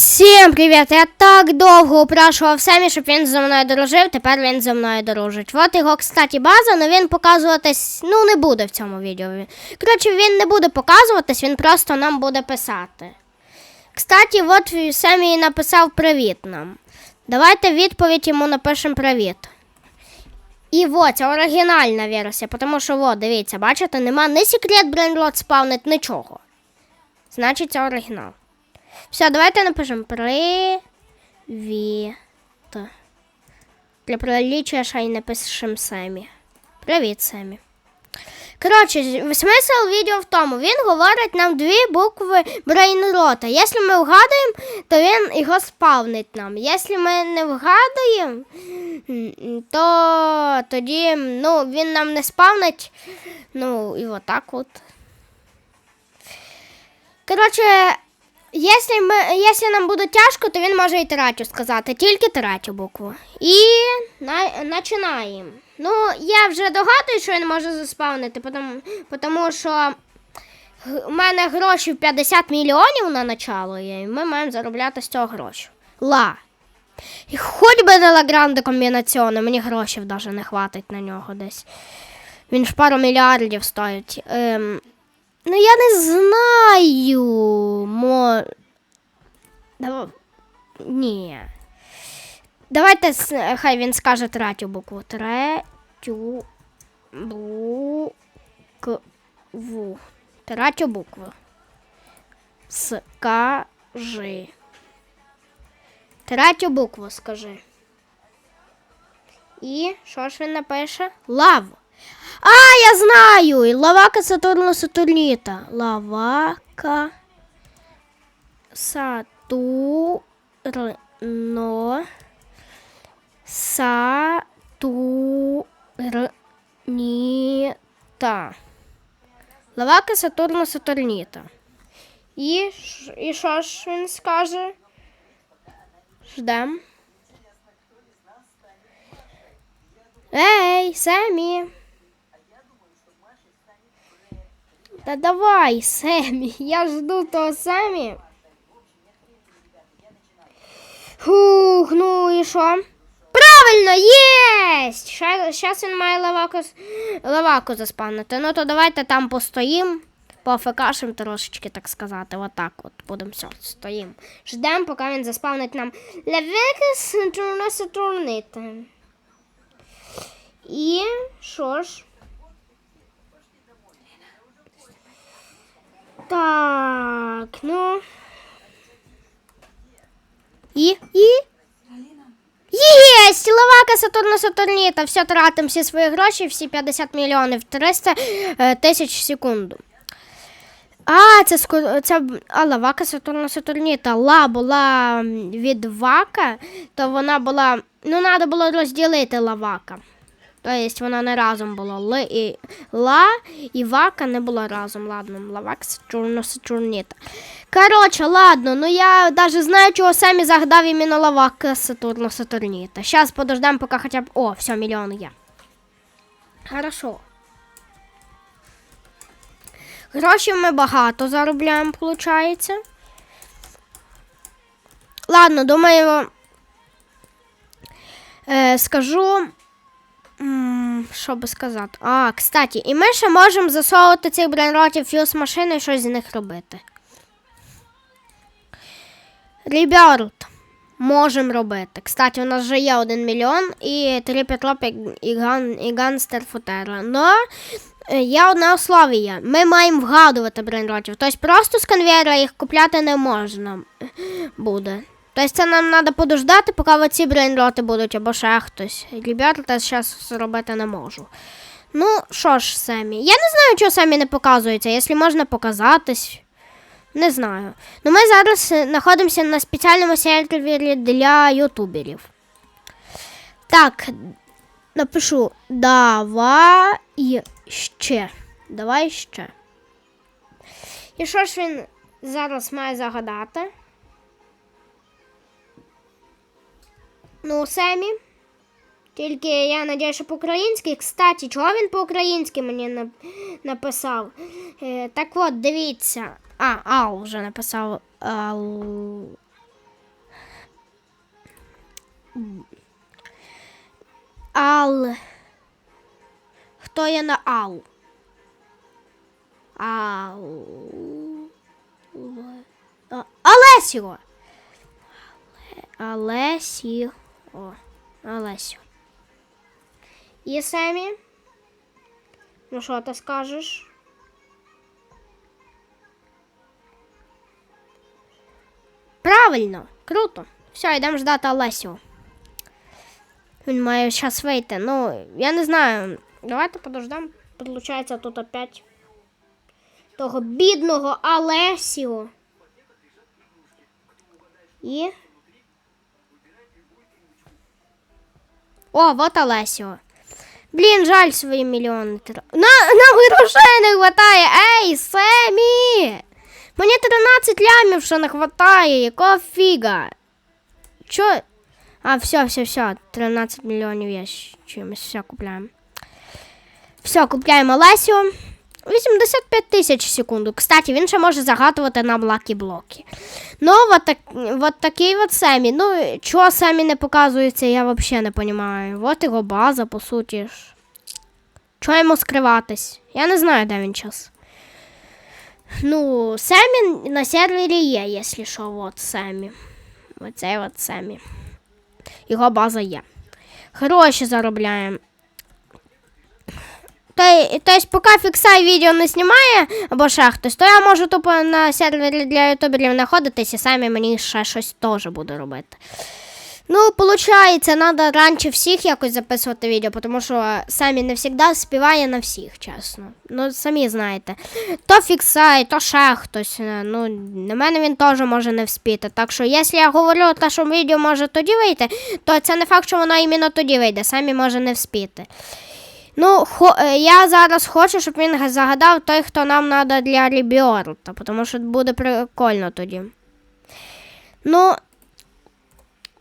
Всім привіт! Я так довго упрашував Семі, щоб він зі мною дружив, тепер він зі мною дружить. От його, кстати, база, але він показуватись ну, не буде в цьому відео. Коротше, він не буде показуватись, він просто нам буде писати. Кстати, от Семі написав привіт нам. Давайте відповідь йому напишемо привіт. І от, це оригінальна версія, тому що, от, дивіться, бачите, нема ні секрет брейнрот спавнить, нічого. Значить, це оригінал. Все, давайте напишемо привіт. Для приліччя ще й напишемо Семі. Привіт, Семі. Коротше, смисл відео в тому, він говорить нам дві букви брейнрота. Якщо ми вгадуємо, то він його спавнить нам. Якщо ми не вгадуємо, то тоді ну, він нам не спавнить. Ну, і отак от. Коротше, Якщо, ми, якщо нам буде тяжко, то він може і третю сказати, тільки третю букву. І на, починаємо. Ну, я вже догадую, що він може заспавнити, тому, що у мене гроші 50 мільйонів на начало є, і ми маємо заробляти з цього гроші. Ла. І хоч би не лагранде комбінаціони, мені грошей навіть не хватить на нього десь. Він ж пару мільярдів стоїть. Ем, Ну, я не знаю. Мо... Дав... Ні. Давайте хай він скаже третю букву. Третю букву. Третю букву. Скажи. Третю букву скажи. І що ж він напише? Лаву. А, я знаю! Лавака Сатурна Сатурніта. Лавака Сатурно Сатурніта. Лавака Сатурна Сатурніта. І, і що ж він скаже? Ждем. Ей, Семі. Та давай, Семі, я жду того Семі. Фух, ну і що? Правильно, єсть! Зараз він має лаваку, лаваку заспавнити. Ну то давайте там постоїм, пофекашим трошечки, так сказати. Отак от будемо все, стоїм. Ждемо, поки він заспавнить нам лаваку Сатурна Сатурнита. І що ж? Так, ну. І, і. Єсть! Лавака Сатурна Сатурніта. Все тратимо всі свої гроші, всі 50 мільйонів 300 е, тисяч в секунду. А, це, це а, лавака Сатурна Сатурніта. Ла була від вака, то вона була. Ну, треба було розділити лавака. Тобто вона не разом була. Л і ла і вака не було разом. Ладно, лавак Сатурна Сатурніта. Коротше, ладно, ну я навіть знаю, чого самі загадав іменно лавака Сатурна Сатурніта. Зараз подождемо, поки хоча б. О, все, мільйон є. Хорошо. Грошей ми багато заробляємо, виходить. Ладно, думаю, е, скажу. Що би сказати? А, кстати, і ми ще можемо засовувати цих брейнротів фьюз машини і щось з них робити. Ребят, можемо робити. Кстати, у нас вже є 1 мільйон і 3 петлоп і, ган, і ганстер футера. Но е, є одне условие. Ми маємо вгадувати брейнротів. Тобто просто з конвейера їх купляти не можна буде. Тобто це нам треба подождати, поки оці брейнроти будуть або ще хтось. Ребята, я зараз зробити не можу. Ну, що ж, Семі. Я не знаю, чого Семі не показується, якщо можна показатись. Не знаю. Ну, ми зараз е, знаходимося на спеціальному сервері для ютуберів. Так, напишу давай ще. Давай ще. І що ж він зараз має загадати? Ну, Семі. Тільки я надію, що по-українськи. Кстати, чого він по-українськи мені на- написав? Е, так от, дивіться. А, Ал вже написав. Ал... Ал. Хто є на Ал? Ал. А, Алесіо. Але- Алесіо. Алесіо. І Семі? Ну що ти скажеш? Правильно, круто. Все, йдемо ждати Олесю. Він має зараз вийти. Ну, я не знаю. Давайте подождемо. Получається тут опять того бідного Олесіо. І. О, вот Олесіо. Блін, жаль свої мільйони. На, на грошей не вистачає. Ей, Семі! Мені 13 лямів ще не вистачає. Якого фіга? Чо? А, все, все, все. 13 мільйонів я чимось. Все, купляємо. Все, купляємо Лесю. 85 тисяч в секунду. Кстати, він ще може загадувати нам лакі блоки. Ну, вот, так, вот такий от Семі. Ну, чого Семі не показується, я взагалі не розумію. Вот його база, по суті ж. Чого йому скриватись? Я не знаю, де він час. Ну, Семі на сервері є, якщо що, от Семі. Оцей от Семі. Його база є. Гроші заробляємо. Тобто, поки фіксай відео не знімає, або ще хтось, то я можу тупо на сервері для ютуберів знаходитись і самі мені ще щось теж буду робити. Ну, виходить, треба раніше всіх якось записувати відео, тому що самі не завжди співає на всіх, чесно. Ну, самі знаєте. То фіксай, то ще хтось. е, Ну, на мене він теж може не вспіти. Так що, якщо я говорю, те, що відео може тоді вийти, то це не факт, що воно іменно тоді вийде, самі може не вспіти. Ну, хо, е, я зараз хочу, щоб він загадав той, хто нам треба для ребіорта, тому що буде прикольно тоді. Ну,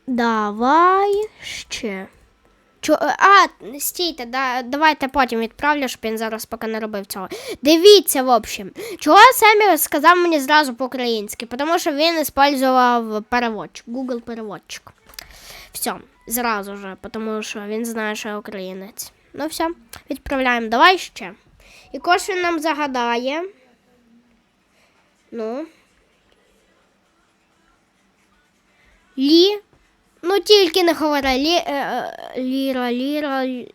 давай ще. Чо, е, а, стійте, да, давайте потім відправлю, щоб він зараз поки не робив цього. Дивіться, в общем, чого Семі сказав мені зразу по-українськи, тому що він використовував переводчик, Google переводчик. Все, зразу же, тому що він знає, що я українець. Ну все, відправляємо. Давай ще. І кож він нам загадає. Ну. Лі. Ну, тільки не говори. Лі, е, е, ліра, ліра. лі-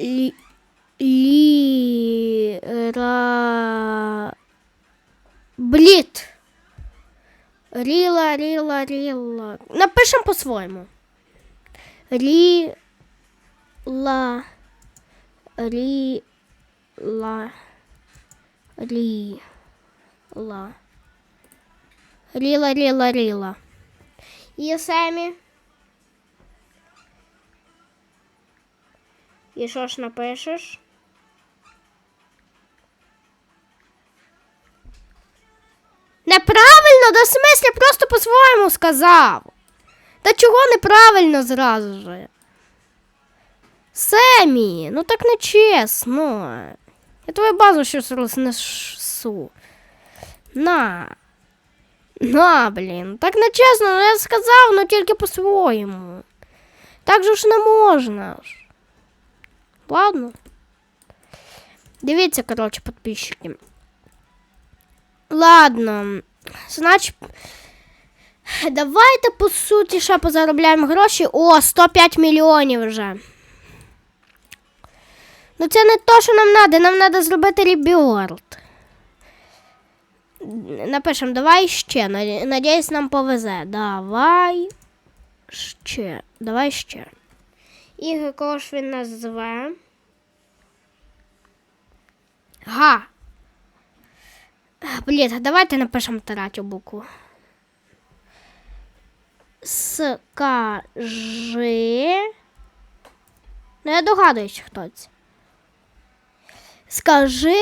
Лі, ліра. Бліт. Ріла, ріла, ріла. Напишемо по-своєму. Рі. Ла. Рі. Ла. Рі. Ла. Ріла, ріла, ріла. І Семі. І що ж напишеш? Неправильно, да в смислі просто по-своєму сказав. Та чого неправильно зразу же? Семі, ну так не чесно. Я твою базу щось рознесу. На. На, блін. Так не чесно, ну я сказав, ну тільки по-своєму. Так же ж не можна. ж. Ладно. Дивіться, коротше, підписчики. Ладно. Значить, давайте по суті ще позаробляємо гроші. О, 105 мільйонів вже. Ну це не то, що нам треба, нам треба зробити ребілд. Напишемо, давай ще. Надіюсь, нам повезе. Давай ще. Давай ще. І кого ж він нас зве? Га. Блін, давайте напишемо третю букву. Скажи. Ну, я догадуюсь, хто це. Скажи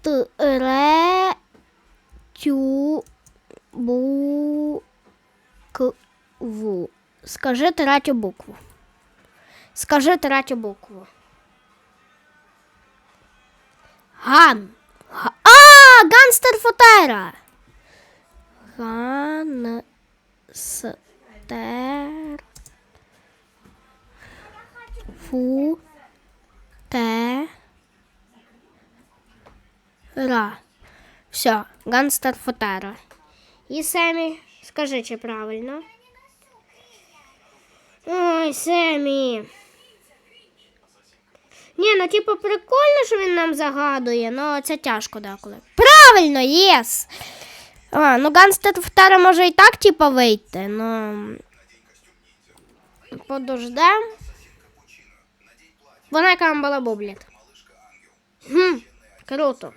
третю букву. Скажи третю букву. Скажи третю букву. Ган. А, ганстер футера. Фу футера. Ра. Все, ганстер фотера. І Семі, скажи, чи правильно? Ой, Семі. Ні, ну типу прикольно, що він нам загадує, але це тяжко деколи. Правильно, єс! А, ну ганстер фотера може і так, типу, вийти, но. Подождем. Вона яка була бублет. Хм, круто.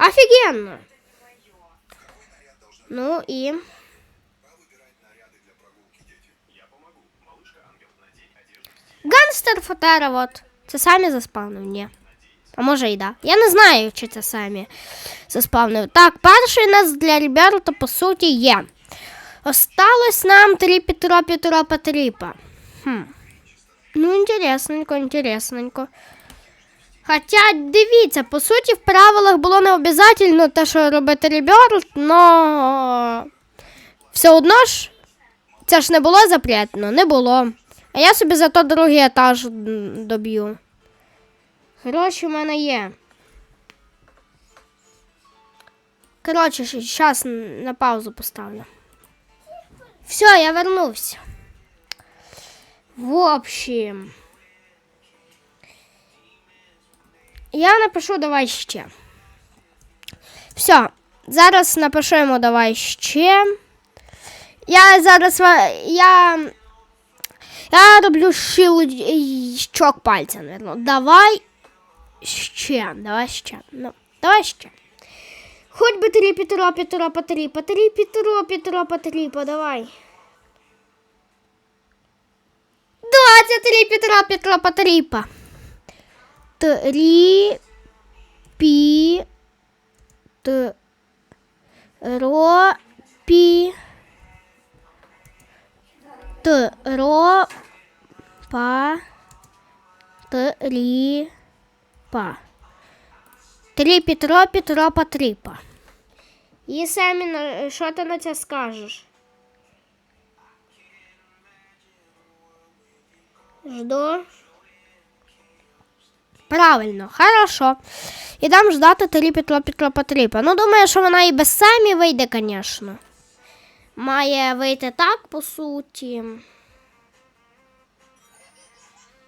Офігенно. Ну і. Ганстер Фотера, от. Це самі заспавнив? Ні. А може і да. Я не знаю, чи це самі заспавнив. Так, перший у нас для Ріберта, по суті, є. Осталось нам тріпі тропі тропа тріпа. Хм. Ну, інтересненько, інтересненько. Хоча, дивіться, по суті, в правилах було не обов'язково те, що робити реберт, но все одно ж це ж не було запретно, не було. А я собі зато другий етаж доб'ю. Гроші в мене є. Коротше, зараз на паузу поставлю. Все, я вернувся. В общем. Я напишу давай ще. Все, зараз напишу йому давай ще. Я зараз я. Я роблю щелчок пальця, наверное. Давай ще. Давай ще. Ну, давай ще. Хоть би тріпі, тропі, тропа, тріпа, тріпі, тропі, тропа, тріпа, давай. Двадцять тріпі, тропі, тропа, тріпа. Три, пі, т, ро, пі, т, ро, па, т, рі, па. Тріпі, тропі, тропа, тріпа. І самі, на- що ти на це скажеш? Жду. Правильно, хорошо. Ідемо ждати тріпі, тропі, тропа, тріпа. Ну, думаю, що вона і без самі вийде, звісно. Має вийти так, по суті.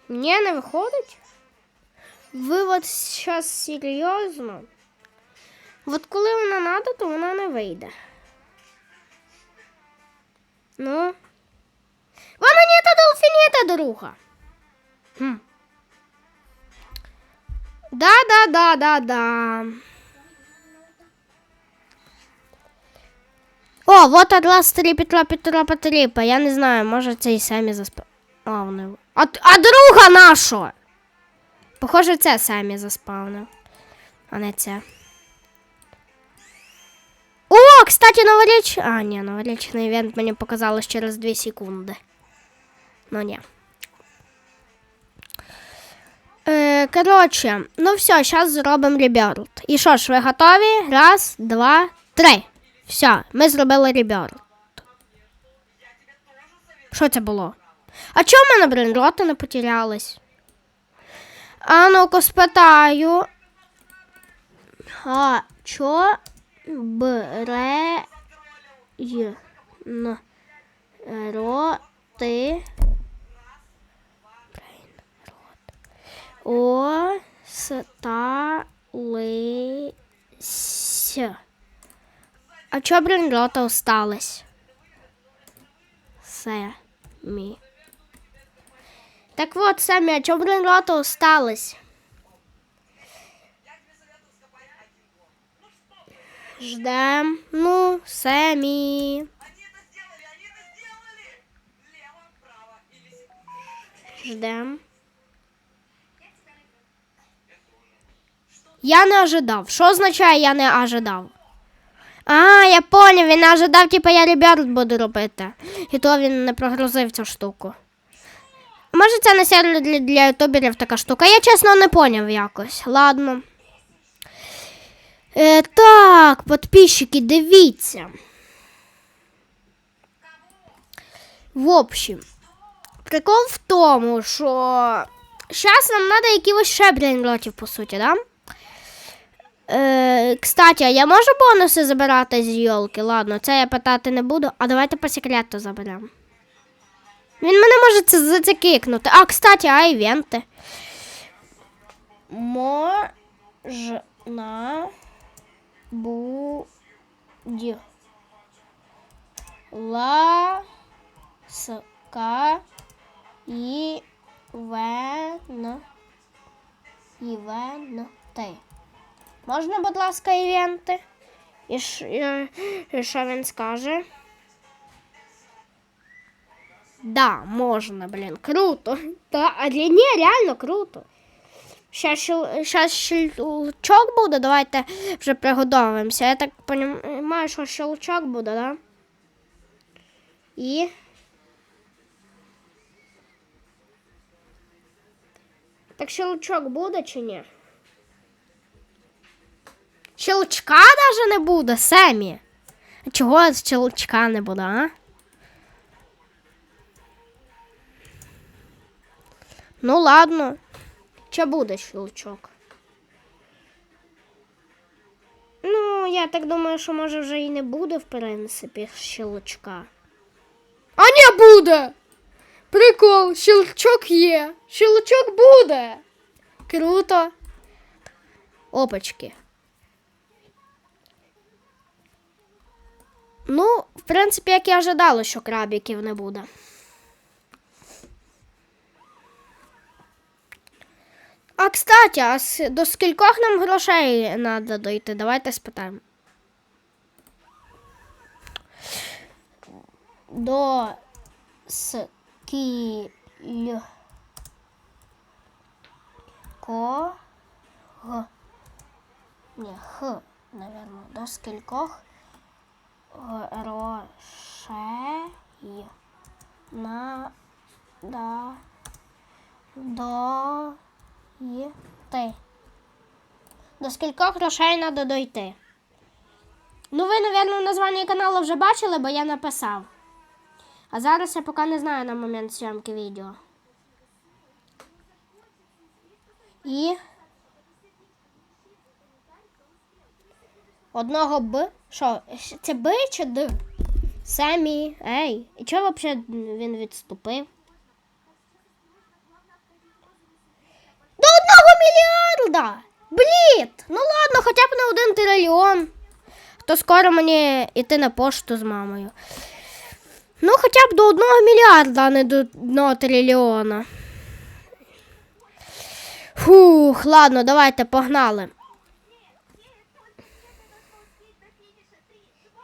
Ні, не виходить. Ви от зараз серйозно? От коли вона надо, то вона не вийде. Ну. Вона не та долфініта, друга. Хм. Да, да, да, да, да. О, вот Атлас тріпі, тропі, тропа, тріпа. Я не знаю, може це і самі засп... А, вони... а, а друга наша! Похоже, це самі заспавнив, а не це. О, кстати, новоріч... А, ні, новорічний івент мені показалось через 2 секунди. Ну, ні. Е, коротше, ну все, зараз зробимо реберт. І що ж, ви готові? Раз, два, три. Все, ми зробили реберт. Що це було? А чому в мене бренроти не потерялись? А ну-ка спитаю. А чо бре роти остались. А чо бренрота осталось? Самі. Так вот, Самі, а чо бренрота осталось? Ждем. Ну, Сэмми. Ждем. Я не ожидав. Що означає я не ожидав? А, я поняв, він не ожидав, типу я ребят буду робити. І то він не прогрузив цю штуку. Може, це на сервері для, для ютуберів така штука. Я чесно не поняв якось. Ладно. Е, так, підписчики, дивіться. В общем, прикол в тому, що зараз нам треба якихось ще брейнротів, по суті, да? Е, кстати, а я можу бонуси забирати з йолки? Ладно, це я питати не буду, а давайте по секрету заберемо. Він мене може це зацікикнути. А, кстати, а івенти. Можна буде ласка івен івенти. Можна, будь ласка, івенти? І, що він скаже? Да, можна, блін, круто. Та, а ні, реально круто. Щас, щас щелчок буде, давайте вже приготовимося. Я так розумію, що щелчок буде, да? І. Так щелчок буде чи ні? Щелчка навіть не буде, Семі. Чого щелчка не буде, а? Ну ладно. Чи буде щелчок? Ну, я так думаю, що може вже і не буде, в принципі, щелчка. А не буде! Прикол, щелчок є. Щелчок буде. Круто. Опачки. Ну, в принципі, як і ожидала, що крабіків не буде. А кстати, а с- до скількох нам грошей треба дойти? Давайте спитаємо. До скількох Ні, х, наверное, до скількох грошей надо дойти. До скількох грошей треба дойти. Ну, ви, напевно, в названні каналу вже бачили, бо я написав. А зараз я поки не знаю на момент зйомки відео. І. Одного Б. Що, це Б чи Д? Самі. Ей. І чого взагалі він відступив? До одного мільярда! Бліт! Ну ладно, хоча б на один трильйон. То скоро мені йти на пошту з мамою. Ну, хоча б до одного мільярда, а не до одного трильйона. Фух, ладно, давайте погнали.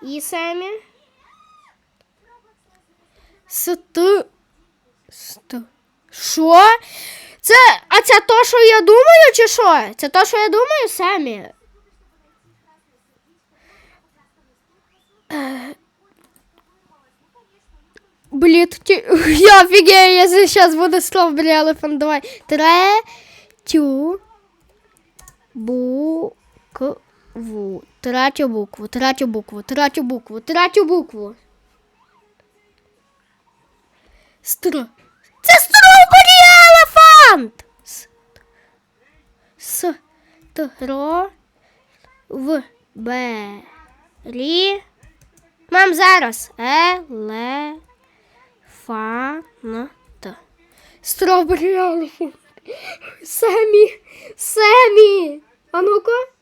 І Семі. Ст. Ст. Що? Це. А це то, що я думаю, чи що? Це то, що я думаю, Семі? Е. Блін, ті... я офігею, я зараз буду слов брелефон. Давай. Третю букву. Третю букву, третю букву, третю букву, третю букву. Стр. Це стробері елефант! С. Тро. В. Б. Рі. Мам, зараз. Е. Ле. Фа. Н. Т. Стробері елефант. Семі. Семі. А ну-ка.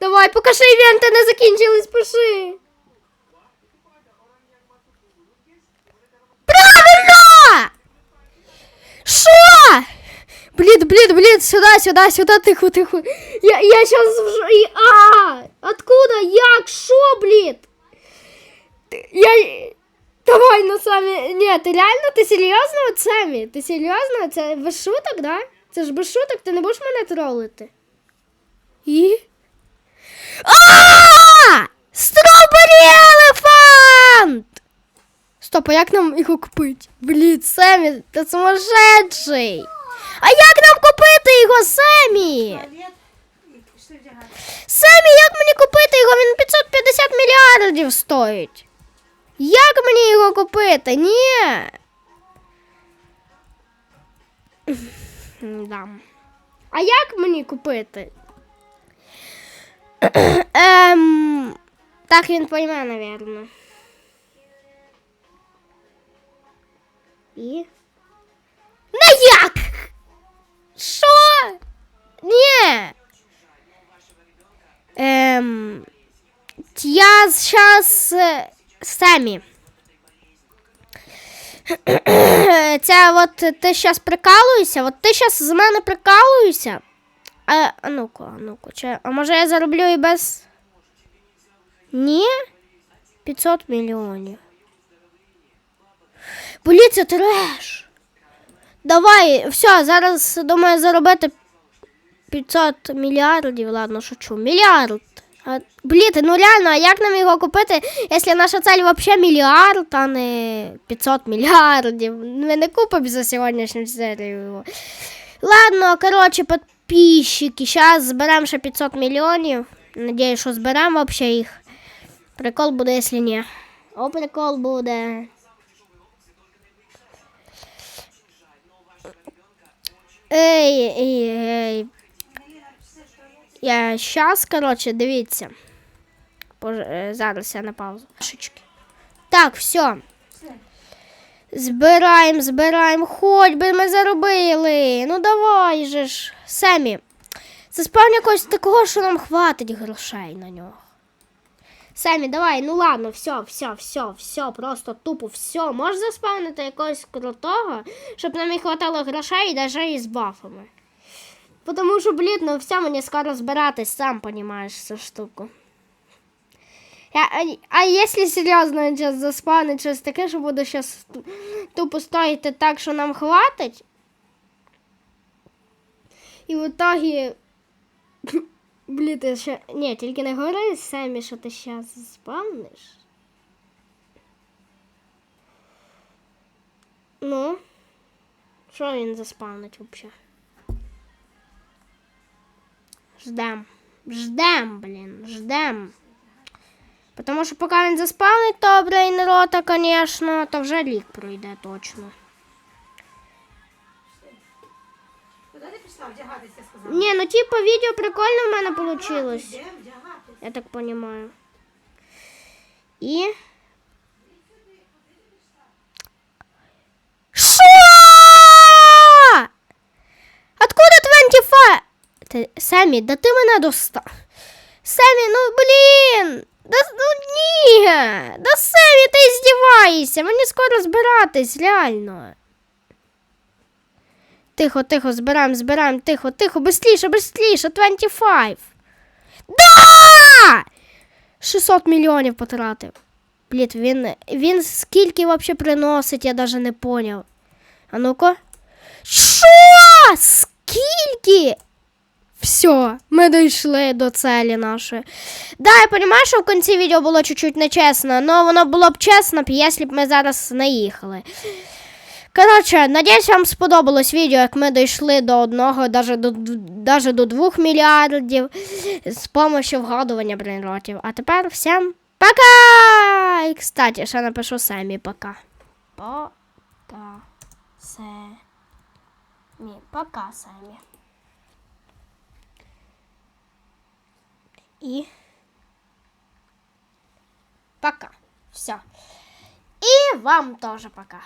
Давай, поки ще івенти не закінчились, пиши. Правильно! Що? Блін, блін, блін, сюди, сюди, сюди, тихо, тихо. Я, я сейчас в... ж- і- А, откуда, як, що, блін? Я... Давай, ну самі... Ні, ти реально, ти серйозно, самі? Ти серйозно? Це без шуток, да? Це ж без шуток, ти не будеш мене тролити? І? А! Стробері елефант! Стоп, а як нам його купити? Блін, Семі, ти сумасшедший! А як нам купити його, Семі? Семі, як мені купити його? Він 550 мільярдів стоїть. Як мені його купити? Ні. Да. А як мені купити? ем, так він пойме, напевно. І. На як? Що? Ні. Ем, я зараз самі. Це от ти зараз прикалуєшся, от ти зараз з мене прикалуєшся. А, ну-ка, а ну-ка, чи, а може я зароблю і без. Ні? 500 мільйонів. Це треш. Давай, все, зараз думаю заробити 500 мільярдів, ладно, шучу. Мільярд. А, блін, ну реально, а як нам його купити, якщо наша цель взагалі мільярд, а не 500 мільярдів? Ми не купимо за сьогоднішню серію його. Ладно, коротше, підписчики, зараз зберемо ще 500 мільйонів. Надіюсь, що зберемо взагалі їх. Прикол буде, якщо ні. О, прикол буде. Ей, ей, ей. Я щас, коротше, дивіться. Е, зараз я на паузу. Так, все. Збираємо, збираємо. Хоч би ми заробили. Ну давай же ж. Семі. Заспавні якогось такого, що нам хватить грошей на нього. Семі, давай, ну ладно, все, все, все, все, просто тупо все. Можеш заспавнити якогось крутого, щоб нам і хватало грошей, і навіть із бафами. Потому що, блін, ну все, мені скоро збиратись, сам понимаешь цю штуку. Я, а, а якщо серйозно зараз заспавнить щось таке, що буду зараз тупо стоїти так, що нам хватить. І в итоге... Блін, ти ще... Ні, тільки не говори самі, що ти зараз заспавниш. Ну, що він заспавнить взагалі? Ждем. Ждем, блін, ждем. Потому що поки він заспавнить того брейнрота, конечно, то вже рік пройде точно. Куди ти пішла вдягатися, сказала? Ні, ну типа відео прикольно в мене вийшло. Де вдягатися? Я так понимаю. І. Ти, Семі, да ти мене достав. Семі, ну блін. Да, ну ні. Да Семі, ти здіваєшся. Мені скоро збиратись, реально. Тихо, тихо, збираємо, збираємо, тихо, тихо, быстріше, быстріше, 25. Да! 600 мільйонів потратив. Блін, він, він скільки вообще приносить, я даже не поняв. А ну-ка. Що? Скільки? Все, ми дійшли до цілі нашої. Да, я розумію, що в кінці відео було чуть-чуть нечесно, але воно було б чесно, якщо б ми зараз не їхали. Коротше, надіюсь, вам сподобалось відео, як ми дійшли до одного, даже до, даже до двох мільярдів з допомогою вгадування брейнротів. А тепер всім пока! І, кстати, ще напишу самі пока. Пока. Самі. Пока самі. І пока. Все. І вам тоже пока.